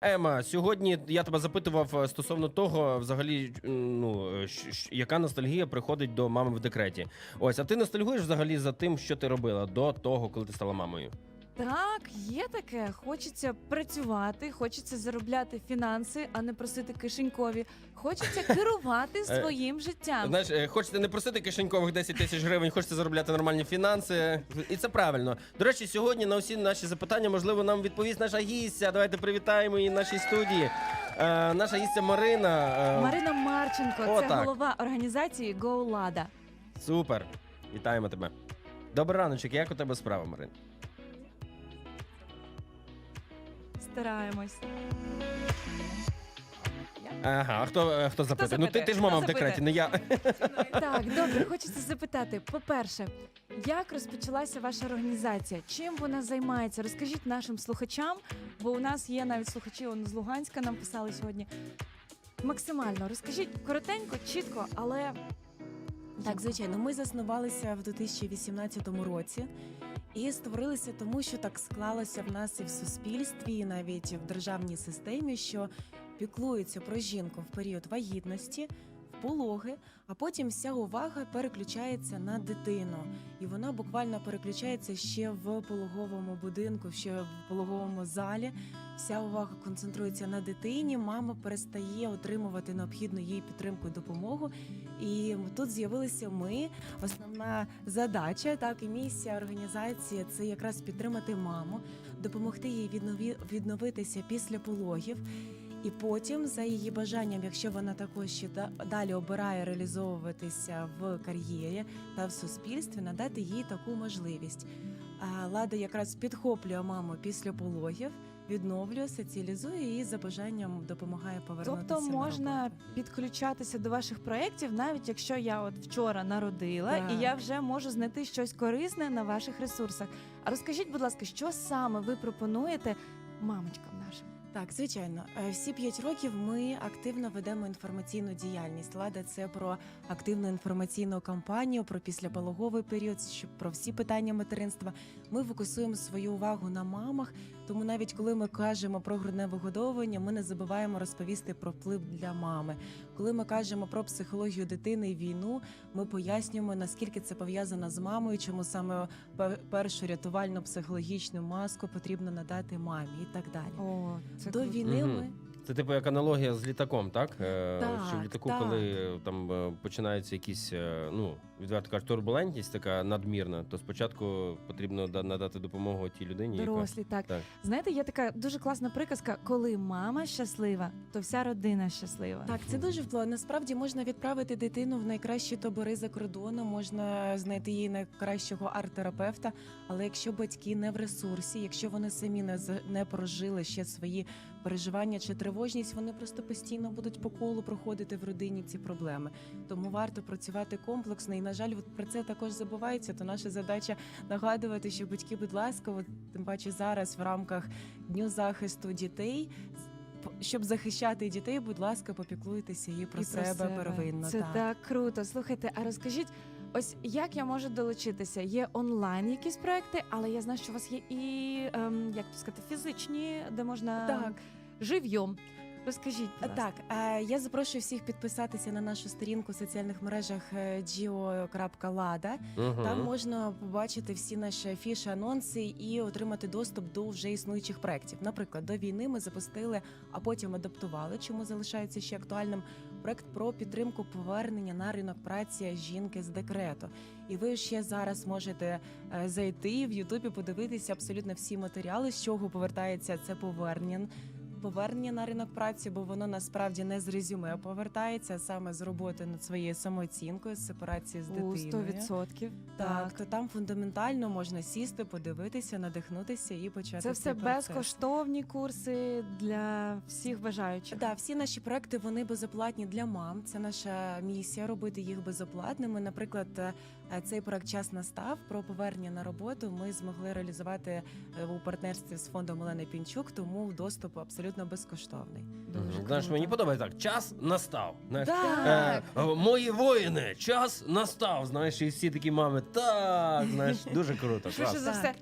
Ема, сьогодні я тебе запитував е, стосовно того, взагалі, ну ш щ- яка ностальгія приходить до мами в декреті. Ось, а ти ностальгуєш взагалі за тим, що ти робила до того, коли ти стала мамою? Так, є таке. Хочеться працювати, хочеться заробляти фінанси, а не просити кишенькові. Хочеться керувати своїм життям. Знаєш, е, хочете не просити кишенькових 10 тисяч гривень, хочете заробляти нормальні фінанси. І це правильно. До речі, сьогодні на усі наші запитання, можливо, нам відповість наша гістя. Давайте привітаємо її в нашій студії. Е, наша гістя Марина. е, Марина Марченко, О, це так. голова організації Lada. Супер. Вітаємо тебе. Добрий раночок, як у тебе справа, Марин? Стараємось. Ага, а хто, е, хто запитує? Ну ти, запитує? ти ж мама Хто в декреті, не я. Так, добре, хочеться запитати. По-перше, як розпочалася ваша організація? Чим вона займається? Розкажіть нашим слухачам, бо у нас є навіть слухачі он з Луганська, нам писали сьогодні. Максимально розкажіть коротенько, чітко, але Так, звичайно, ми заснувалися в 2018 році і створилися тому, що так склалося в нас і в суспільстві, і навіть в державній системі, що піклуються про жінку в період вагітності. Пологи, а потім вся увага переключається на дитину, і вона буквально переключається ще в пологовому будинку, ще в пологовому залі. Вся увага концентрується на дитині. Мама перестає отримувати необхідну їй підтримку і допомогу. І тут з'явилися ми. Основна задача, так і місія організації це якраз підтримати маму, допомогти їй відновитися після пологів. І потім, за її бажанням, якщо вона також ще далі обирає реалізовуватися в кар'єрі та в суспільстві, надати їй таку можливість. Лада якраз підхоплює маму після пологів, відновлює, соціалізує і за бажанням допомагає повернутися. тобто на можна роботу. підключатися до ваших проєктів, навіть якщо я от вчора народила, Так. і я вже можу знайти щось корисне на ваших ресурсах. А розкажіть, будь ласка, що саме ви пропонуєте мамочкам? Так, звичайно, Е, всі п'ять років ми активно ведемо інформаційну діяльність. Лада це про активну інформаційну кампанію, про післяпологовий період, про всі питання материнства. Ми фокусуємо свою увагу на мамах. Тому навіть коли ми кажемо про грудне вигодовування, ми не забуваємо розповісти про вплив для мами. Коли ми кажемо про психологію дитини і війну, ми пояснюємо наскільки це пов'язано з мамою, чому саме першу рятувальну психологічну маску потрібно надати мамі і так далі. О, це До війни Мгм. ми Це типу як аналогія з літаком, так? Е, Так, що в літаку, так. коли е, там е, починаються якісь, ну, відверто кажуть, турбулентність така надмірна, то спочатку потрібно да- надати допомогу тій людині, яка. Дорослі, так. Так. Знаєте, є така дуже класна приказка: коли мама щаслива, то вся родина щаслива. так це дуже впливає. Насправді можна відправити дитину в найкращі табори за кордоном, можна знайти їй найкращого арт-терапевта. Але якщо батьки не в ресурсі, якщо вони самі не з- не прожили ще свої переживання чи тривожність, вони просто постійно будуть по колу проходити в родині ці проблеми. Тому варто працювати комплексно. І на жаль, от про це також забувається. То наша задача нагадувати, що батьки, будь ласка, от, тим паче зараз в рамках дню захисту дітей. Щоб захищати дітей, будь ласка, попіклуйтеся і про, І себе, первинно. Це так. так. круто. Слухайте, а розкажіть, ось як я можу долучитися? Є онлайн якісь проекти, але я знаю, що у вас є і ем, як то сказати, фізичні, де можна Так. живьом. Розкажіть, будь ласка. Так, я запрошую всіх підписатися на нашу сторінку в соціальних мережах е, geo.lada. Мгм. Там можна побачити всі наші афіші, анонси і отримати доступ до вже існуючих проєктів. Наприклад, до війни ми запустили, а потім адаптували, чому залишається ще актуальним проект про підтримку повернення на ринок праці жінки з декрету. І ви ще зараз можете е, зайти в Ютубі, подивитися абсолютно всі матеріали, з чого повертається це повернення. Повернення на ринок праці, бо воно насправді не з резюме повертається, а саме з роботи над своєю самооцінкою, з сепарації з У дитиною. 100%. Так, то там фундаментально можна сісти, подивитися, надихнутися і почати Це все процес. безкоштовні курси для всіх бажаючих. Да, всі наші проекти вони безоплатні для мам. Це наша місія робити їх безоплатними. Наприклад, цей проект час настав про повернення на роботу. Ми змогли реалізувати е, у партнерстві з фондом Олени Пінчук, тому доступ абсолютно безкоштовний. Дуже Знаєш, мені подобається так. Час настав. Знаєш, Так. Е, е, мої воїни, час настав. Знаєш, і всі такі мами. Так, знаєш, дуже круто. Швидше за Так. все.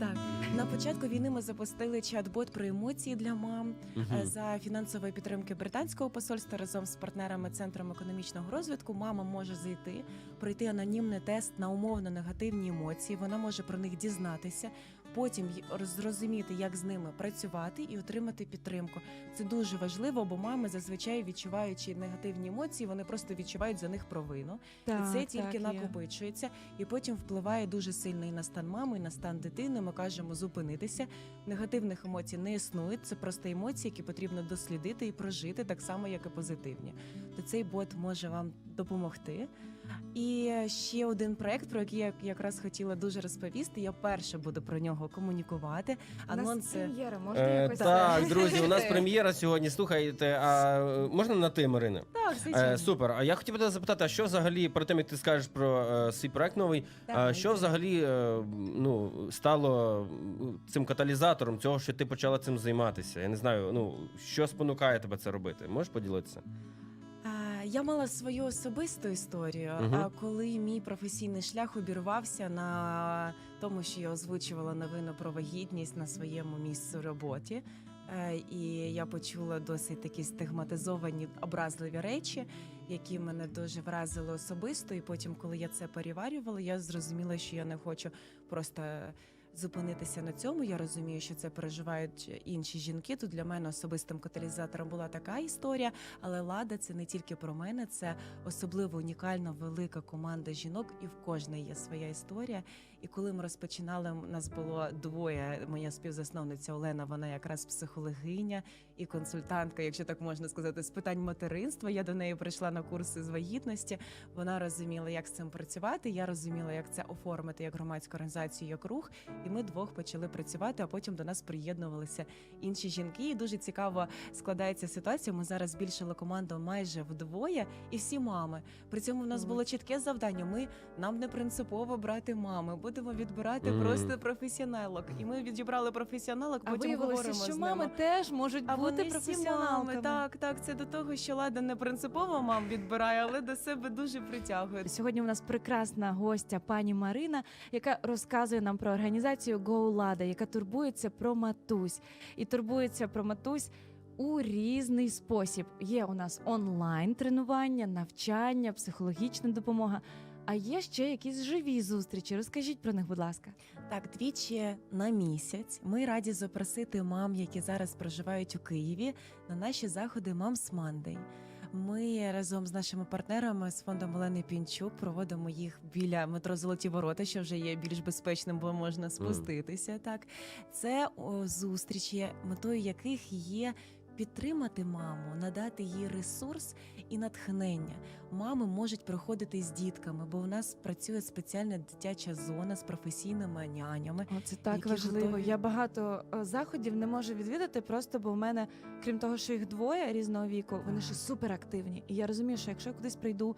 Так. На початку війни ми запустили чат-бот про емоції для мам. Е, за фінансової підтримки британського посольства разом з партнерами Центром економічного розвитку. Мама може зайти, пройти анонімний тест на умовно негативні емоції. Вона може про них дізнатися, потім зрозуміти, як з ними працювати і отримати підтримку. Це дуже важливо, бо мами зазвичай відчуваючи негативні емоції, вони просто відчувають за них провину. Так, і це тільки так, накопичується, і потім впливає дуже сильно і на стан мами, і на стан дитини. Ми кажемо зупинитися. Негативних емоцій не існує. Це просто емоції, які потрібно дослідити і прожити, так само, як і позитивні. То цей бот може вам допомогти. І ще один проект, про який я якраз хотіла дуже розповісти. Я перше буду про нього комунікувати. У нас прем'єра, можна Е, якось так, друзі, у нас прем'єра сьогодні. Слухайте, а е, можна на ти, Марина? так, звичайно. Е, супер. А я хотів би тебе запитати, а що взагалі, про тим, як ти скажеш про е, свій проект новий, а Давай. що взагалі е, ну, стало м, цим каталізатором цього, що ти почала цим займатися? Я не знаю, ну що спонукає тебе це робити? Можеш поділитися? Я мала свою особисту історію. Мгм. А коли мій професійний шлях обірвався на тому, що я озвучувала новину про вагітність на своєму місці роботі. е, І я почула досить такі стигматизовані образливі речі, які мене дуже вразили особисто. І потім, коли я це переварювала, я зрозуміла, що я не хочу просто зупинитися на цьому. Я розумію, що це переживають інші жінки. Тут для мене особистим каталізатором була така історія. Але лада це не тільки про мене, це особливо унікальна велика команда жінок, і в кожної є своя історія. І коли ми розпочинали, у нас було двоє. Моя співзасновниця Олена, вона якраз психологиня і консультантка, якщо так можна сказати, з питань материнства. Я до неї прийшла на курси з вагітності. Вона розуміла, як з цим працювати. Я розуміла, як це оформити як громадську організацію, як рух. І ми двох почали працювати. А потім до нас приєднувалися інші жінки. І дуже цікаво складається ситуація. Ми зараз збільшили команду майже вдвоє, і всі мами. При цьому в нас було чітке завдання. Ми нам не принципово брати мами. Будемо відбирати Мгм. просто професіоналок. І ми відібрали професіоналок. А Потім виявилося, говоримо що з мами теж можуть А бути вони всі професіоналками. мами. Так, так. Це до того, що лада не принципово мам відбирає, але до себе дуже притягує. Сьогодні у нас прекрасна гостя пані Марина, яка розказує нам про організацію Go Lada, яка турбується про матусь і турбується про матусь. У різний спосіб є у нас онлайн тренування, навчання, психологічна допомога. А є ще якісь живі зустрічі. Розкажіть про них, будь ласка. Так, двічі на місяць ми раді запросити мам, які зараз проживають у Києві, на наші заходи Мамс Мандей. Ми разом з нашими партнерами з фондом Олени Пінчук проводимо їх біля метро Золоті Ворота, що вже є більш безпечним, бо можна спуститися. Так, це о, зустрічі, метою яких є. Підтримати маму, надати їй ресурс і натхнення. Мами можуть приходити з дітками, бо у нас працює спеціальна дитяча зона з професійними нянями. О, це так важливо. готові. Я багато е, заходів не можу відвідати, просто бо в мене, крім того, що їх двоє різного віку, вони ще суперактивні. І я розумію, що якщо я кудись прийду,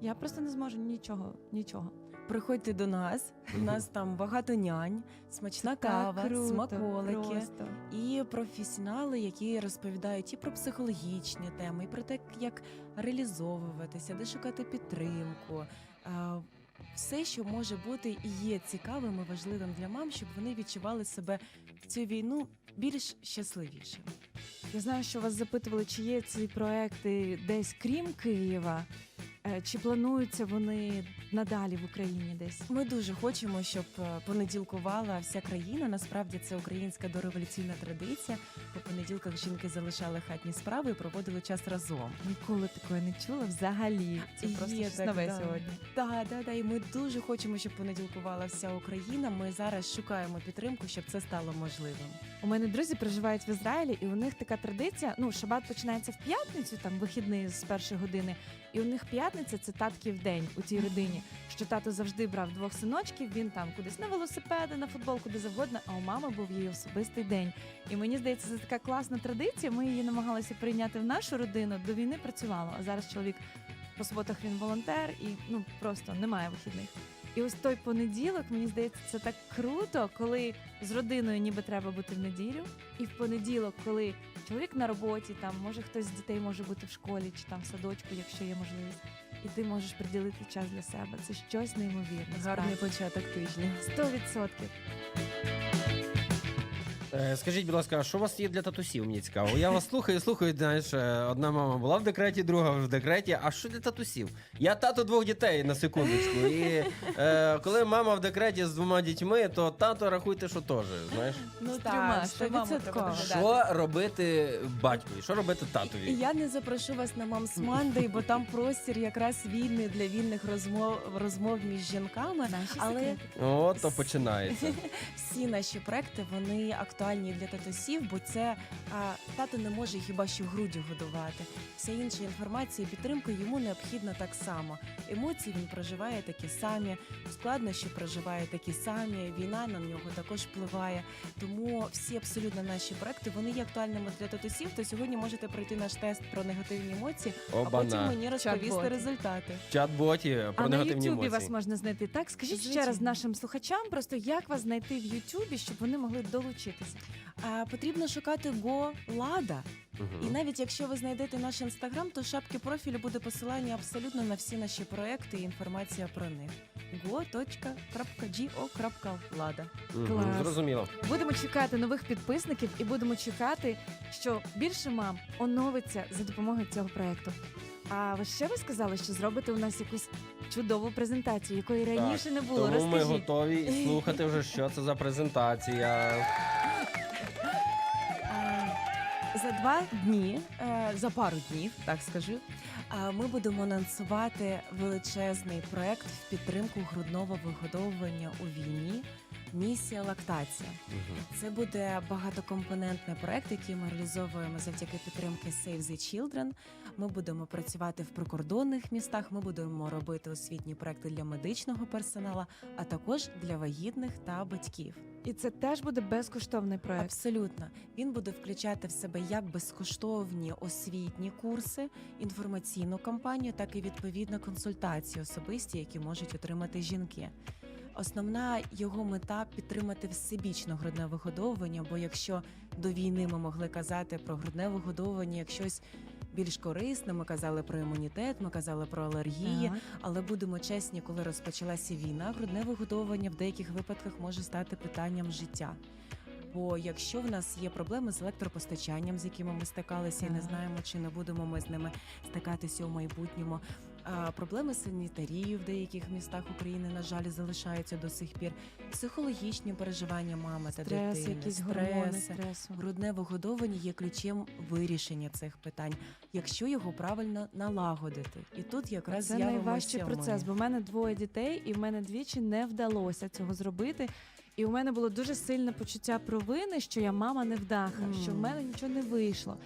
я просто не зможу нічого, нічого. Приходьте до нас. У нас там багато нянь, смачна кава, круто, смаколики Просто. і професіонали, які розповідають і про психологічні теми, і про те, як реалізовуватися, де шукати підтримку. Все, що може бути і є цікавим і важливим для мам, щоб вони відчували себе в цю війну більш щасливіше. Я знаю, що вас запитували, чи є ці проекти десь крім Києва, чи плануються вони надалі в Україні десь. Ми дуже хочемо, щоб е, понеділкувала вся країна. Насправді це українська дореволюційна традиція. По понеділках жінки залишали хатні справи і проводили час разом. Ніколи такої не чула взагалі. Це Є просто щось так, нове да. сьогодні. Так, да, да, і ми дуже хочемо, щоб понеділкувала вся Україна. Ми зараз шукаємо підтримку, щоб це стало можливим. У мене друзі проживають в Ізраїлі, і у них така традиція. Ну, шабат починається в п'ятницю, там вихідний з першої години. І у них п'ятниця це татків день у цій родині. Що тато завжди брав двох синочків. Він там кудись на велосипеди, на футбол, куди завгодно. А у мами був її особистий день. І мені здається, це така класна традиція. Ми її намагалися прийняти в нашу родину. До війни працювало. А зараз чоловік по суботах він волонтер і ну просто немає вихідних. І ось той понеділок, мені здається, це так круто, коли з родиною ніби треба бути в неділю, і в понеділок, коли чоловік на роботі, там може хтось з дітей може бути в школі чи там в садочку, якщо є можливість, і ти можеш приділити час для себе. Це щось неймовірне. Гарний початок тижня. Сто відсотків. Е, Скажіть, будь ласка, а що у вас є для татусів? Мені цікаво. Я вас слухаю, слухаю. Знаєш, е, одна мама була в декреті, друга в декреті. А що для татусів? Я тато двох дітей на секундочку. І е, коли мама в декреті з двома дітьми, то тато рахуйте, що теж. Знаєш, Ну трьома, що маму треба стовідсотково. доглядати. що робити батькові? Що робити І татові? я не запрошу вас на Мандей, бо там простір якраз вільний для вільних розмов розмов між жінками. Наші Але секрети. О, то починається. всі наші проекти вони актуальні для татусів, бо це а, тато не може хіба що груддю годувати. Вся інша інформація і підтримка йому необхідна так само. Емоції він проживає такі самі, складнощі проживає такі самі. Війна на нього також впливає. Тому всі абсолютно наші проекти вони є актуальними для татусів. То сьогодні можете пройти наш тест про негативні емоції, а потім мені розповісти результати. Чат-боті про А на негативні Ютубі емоції. вас можна знайти. Так, скажіть ще раз нашим слухачам, просто як вас знайти в Ютубі, щоб вони могли долучитися. А, потрібно шукати Го Лада. І навіть якщо ви знайдете наш інстаграм, то в шапки профілю буде посилання абсолютно на всі наші проекти і інформація про них. go.go.lada Мгм, Клас. Зрозуміло. Будемо чекати нових підписників і будемо чекати, що більше мам оновиться за допомогою цього проекту. А ви ще ви сказали, що зробите у нас якусь чудову презентацію, якої раніше не було. Тому ми Розкажіть. готові слухати вже, що це за презентація. За два дні, е, за пару днів, так скажу, ми будемо анонсувати величезний проект в підтримку грудного вигодовування у війні. Місія лактація. Це буде багатокомпонентний проект, який ми реалізовуємо завдяки підтримки Save the Children. Ми будемо працювати в прикордонних містах. Ми будемо робити освітні проекти для медичного персоналу, а також для вагітних та батьків. І це теж буде безкоштовний проект. Абсолютно, він буде включати в себе як безкоштовні освітні курси, інформаційну кампанію, так і відповідно консультації особисті, які можуть отримати жінки. Основна його мета підтримати всебічне грудне вигодовування. Бо якщо до війни ми могли казати про грудне вигодовування як щось більш корисно. ми казали про імунітет, ми казали про алергії. Так. Але будемо чесні, коли розпочалася війна, грудне вигодовування в деяких випадках може стати питанням життя. Бо якщо в нас є проблеми з електропостачанням, з якими ми стикалися, і не знаємо, чи не будемо ми з ними стикатися у майбутньому. Проблеми з санітарією в деяких містах України, на жаль, залишаються до сих пір. Психологічні переживання мами та Стрес, дитини, якісь гормони стресу. Грудне вигодовування є ключем вирішення цих питань, якщо його правильно налагодити. І тут якраз Це найважчий процес, бо в мене двоє дітей, і в мене двічі не вдалося цього зробити. І у мене було дуже сильне почуття провини, що я мама невдаха, Мгм. що в мене нічого не вийшло.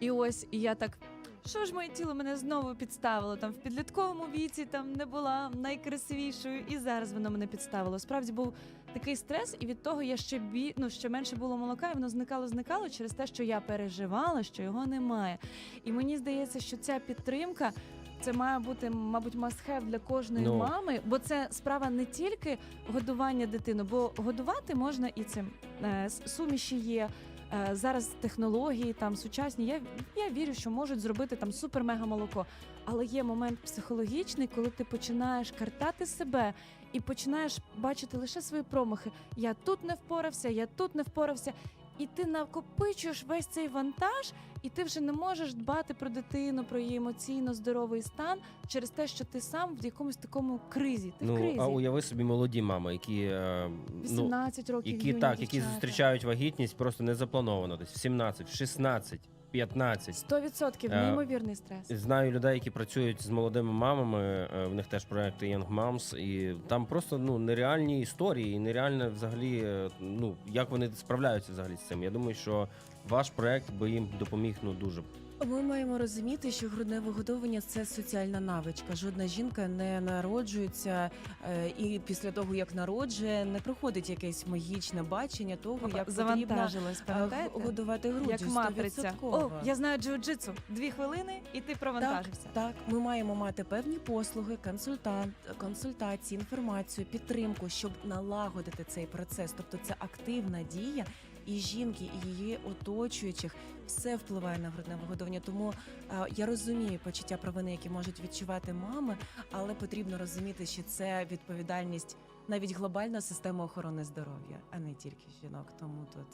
І ось і я так. Що ж моє тіло мене знову підставило? Там в підлітковому віці там не була найкрасивішою, і зараз воно мене підставило. Справді був такий стрес, і від того я ще бі... ну, ще менше було молока, і воно зникало, зникало через те, що я переживала, що його немає. І мені здається, що ця підтримка. Це має бути, мабуть, must-have для кожної Ну. мами, бо це справа не тільки годування дитини, бо годувати можна і цим Е, суміші є. Е, Зараз технології там сучасні. Я, я вірю, що можуть зробити там супер-мега молоко. Але є момент психологічний, коли ти починаєш картати себе і починаєш бачити лише свої промахи. Я тут не впорався, я тут не впорався. І ти накопичуєш весь цей вантаж, і ти вже не можеш дбати про дитину, про її емоційно здоровий стан через те, що ти сам в якомусь такому кризі. Ти в Ну, кризі. а уяви собі молоді мами, які, е, ну, років. які так, які зустрічають вагітність просто не заплановано. Десь в 17, в 16, 15. 100% Е, неймовірний стрес. Знаю людей, які працюють з молодими мамами. е, В них теж проекти Young Moms, і там просто ну нереальні історії, і нереально взагалі, е, ну як вони справляються взагалі з цим. Я думаю, що ваш проект би їм допоміг ну дуже. Ми маємо розуміти, що грудне вигодовування це соціальна навичка. Жодна жінка не народжується е, і після того, як народжує, не проходить якесь магічне бачення того, як потрібно Завантажилась, е, пам'ятаєте? годувати груддю. Як матриця. О, 100%. я знаю джиу-джитсу. Дві хвилини, і ти провантажився. Так, ми маємо мати певні послуги, консультант, консультації, інформацію, підтримку, щоб налагодити цей процес. Тобто це активна дія. І жінки, і її оточуючих все впливає на грудне вигодовування. Тому е, я розумію почуття провини, які можуть відчувати мами, але потрібно розуміти, що це відповідальність навіть глобальна система охорони здоров'я, а не тільки жінок. Тому тут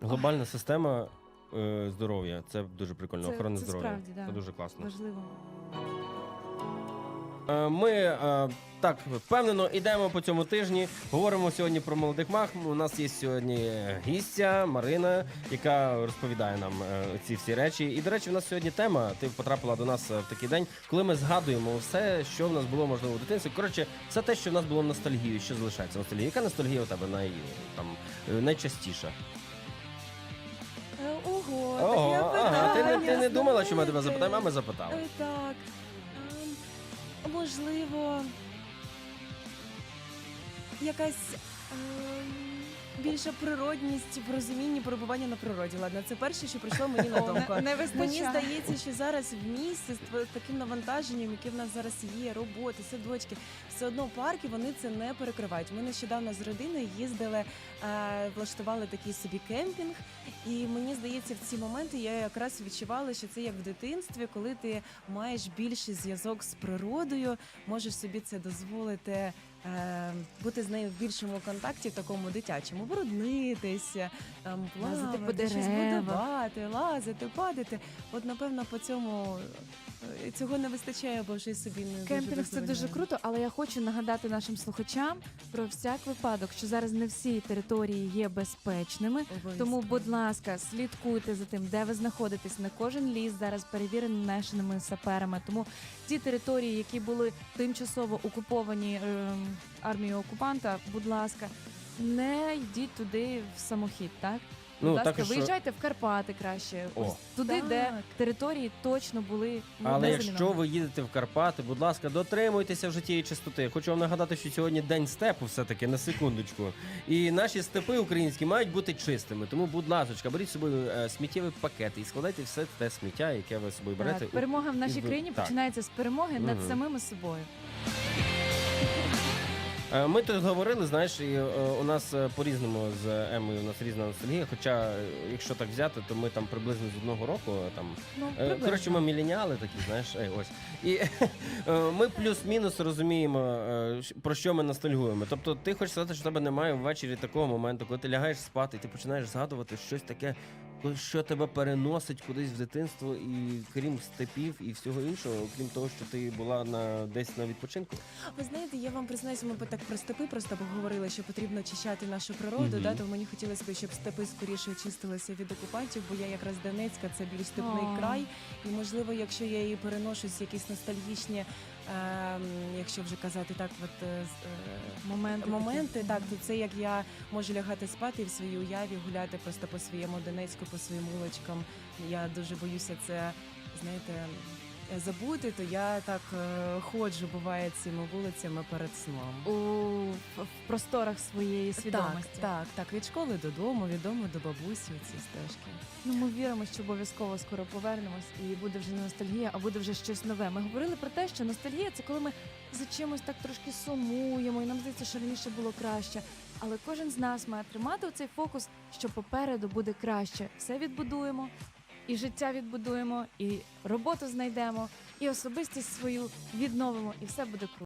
Глобальна система е, здоров'я. Це дуже прикольно. Це- Охорона це здоров'я. справді, да. Це дуже класно. Важливо. Е, Ми е, так впевнено йдемо по цьому тижні. Говоримо сьогодні про молодих мах. У нас є сьогодні гістя Марина, яка розповідає нам е, ці всі речі. І до речі, у нас сьогодні тема. Ти потрапила до нас в такий день, коли ми згадуємо все, що в нас було можливо у дитинстві. Коротше, все те, що в нас було ностальгією, що залишається ностальгією. Яка ностальгія у тебе най, там, найчастіша? Ого, Ого, таке ага, ти не, ти не думала, що ми тебе запитаємо, а ми запитали. Так. Можливо, якась ем, більша природність в розумінні перебування на природі. Ладно, це перше, що прийшло мені на думку. не, не Мені здається, що зараз в місті з таким навантаженням, яке в нас зараз є, роботи, садочки, все одно парки вони це не перекривають. Ми нещодавно з родиною їздили, е, влаштували такий собі кемпінг, і мені здається, в ці моменти я якраз відчувала, що це як в дитинстві, коли ти маєш більший зв'язок з природою, можеш собі це дозволити. Е, Бути з нею в більшому контакті, в такому дитячому, бруднитися, там Лазити по щось будувати, лазити, падати. От напевно по цьому е, цього не вистачає, бо вже собі не дуже Кемпінг це дуже круто, але я хочу нагадати нашим слухачам про всяк випадок, що зараз не всі території є безпечними. Обов'язково. Тому, будь ласка, слідкуйте за тим, де ви знаходитесь. Не кожен ліс зараз перевірений нашими саперами. Тому ті території, які були тимчасово окуповані ем, армією окупанта, будь ласка, не йдіть туди в самохід, так? Будь Ну, ласка, також, виїжджайте в Карпати краще. О. Ось туди, де Так. території точно були. ну, Але не якщо заміновані. ви їдете в Карпати, будь ласка, дотримуйтеся вже тієї чистоти. Хочу вам нагадати, що сьогодні день степу, все-таки на секундочку. І наші степи українські мають бути чистими. Тому, будь ласка, беріть з собою е, сміттєві пакети і складайте все те сміття, яке ви з собою берете. Так, перемога в нашій ви- країні так. починається з перемоги над Мгм. самими собою. Е, Ми тут говорили, знаєш, і е, у нас е, по-різному з Емою, у нас різна ностальгія. Хоча, якщо так взяти, то ми там приблизно з одного року там Ну, приблизно. Коротше, ми міленіали такі, знаєш, ей, ось. І ми плюс-мінус розуміємо, про що ми ностальгуємо. Тобто, ти хочеш сказати, що в тебе немає ввечері такого моменту, коли ти лягаєш спати, і ти починаєш згадувати щось таке, що тебе переносить кудись в дитинство, і крім степів і всього іншого, крім того, що ти була на десь на відпочинку. Ви знаєте, я вам признаюся, ми б так про степи просто поговорили, що потрібно очищати нашу природу. Мгм. Да, то мені хотілося б, щоб степи скоріше очистилися від окупантів, бо я якраз Донецька, це більш степний О. край. І можливо, якщо я її переношусь, якісь ностальгічні, якщо вже казати так, от е, е, моменти, моменти, так, то це як я можу лягати спати і в своїй уяві гуляти просто по своєму Донецьку, по своїм вуличкам. Я дуже боюся це, знаєте, забути, то я так е, ходжу, буває, цими вулицями перед сном. у в- просторах своєї свідомості. Так, так, так, від школи додому, від дому до бабусі ці стежки. Ну ми віримо, що обов'язково скоро повернемось, і буде вже не ностальгія, а буде вже щось нове. Ми говорили про те, що ностальгія це коли ми за чимось так трошки сумуємо, і нам здається, що раніше було краще. Але кожен з нас має тримати цей фокус, що попереду буде краще. Все відбудуємо, і життя відбудуємо, і роботу знайдемо, і особистість свою відновимо, і все буде круто.